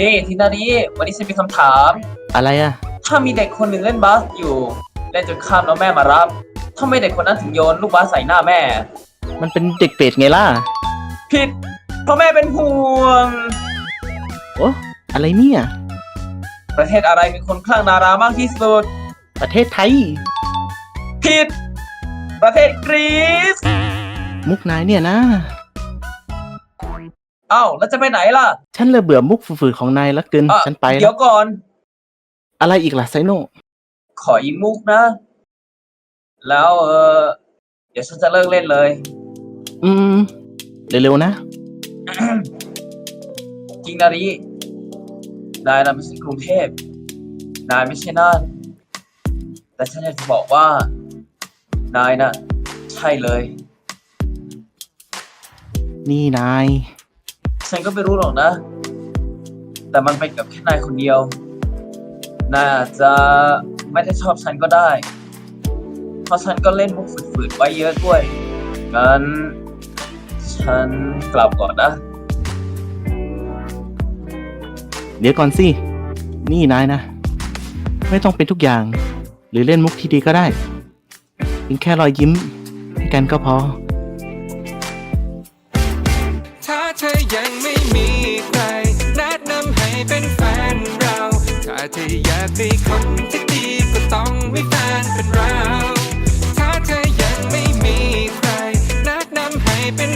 นี่ทีนานี้วันนี้ฉันมีคำถาม อะไรอะถ้ามีเด็กคนหนึ่งเล่นบาสอยู่ เล่นจนข้ามแล้วแม่มารับทำไมเด็กคนนั้นถึงโยนลูกบาสใส่หน้าแม่ มันเป็นเด็กเป็ดไงล่ะ ผิด เพราะแม่เป็นห่วง โอ้อะไรเนี่ย ประเทศอะไรมีคนคลั่งดารามากที่สุด ประเทศไทย ผิด ประเทศกรีซ มุกนายเนี่ยนะเอ้าแล้วจะไปไหนล่ะ ฉันเลยเบื่อมุกฝืดๆของนายแล้วเกินอะ ฉันไปเดี๋แล้ยววก่อน อะไรอีกล่ะไซโนขออีกมุกนะ แล้วเออเดี๋ยวฉันจะเลิกเล่นเลย อืม เร็วๆนะ จริงนารีนายนะไม่ใช่กรุงเทพ นายไม่ใช่น่าน แต่ฉันอยากจะบอกว่า นายน่ะ ใช่เลย นี่นาย ฉันก็ไม่รู้หรอกนะ แต่มันเป็นกับแค่นายคนเดียวนายอาจจะไม่ได้ชอบฉันก็ได้ เพราะฉันก็เล่นมุกฝืดๆไว้เยอะด้วย งั้น ฉันกลับก่อนนะ เดี๋ยวก่อนสิ นี่นายนะ ไม่ต้องเป็นทุกอย่าง หรือเล่นมุกที่ดีก็ได้เพียงแค่รอยยิ้มให้กันก็พอ เธอยังไม่มีใครแนะนำให้เป็นแฟนเรา ถ้าเธออยากมีคนที่ดีก็ต้องมีแฟนเป็นเรา ถ้าเธอยังไม่มีใครแนะนำให้เป็น